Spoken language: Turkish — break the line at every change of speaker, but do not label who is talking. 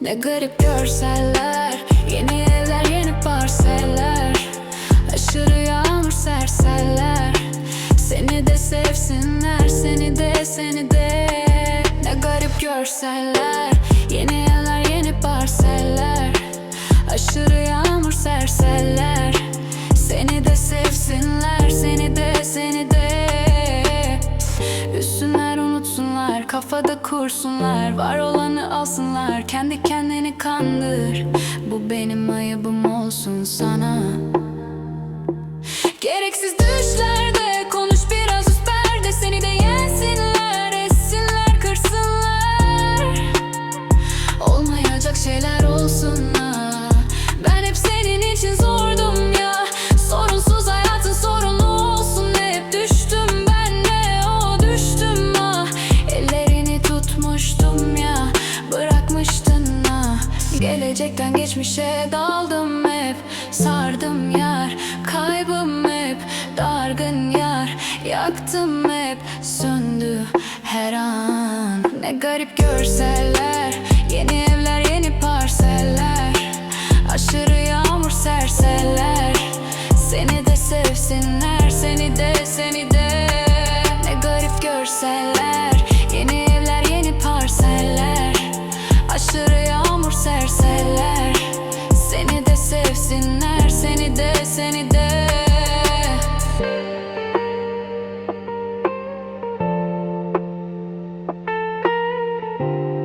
Ne garip görseller Yeni evler yeni parseller. Aşırı yağmur serseller. Seni de sevsinler Seni de seni de. Ne garip görseller kafada kursunlar Var olanı alsınlar, kendi kendini kandır. Bu benim ayıbım olsun sana. Gereksiz düşlerde konuş biraz üst perde Seni de yensinler, etsinler, kırsınlar. Olmayacak şeyler olsun Ben hep senin için zordum Gelecekten geçmişe daldım hep. Sardım yar Kaybım hep. Dargın yar Yaktım hep. Söndü her an. Ne garip görseller Yeni evler yeni parseller. Aşırı yağmur serseller Seni de sevsinler Thank you.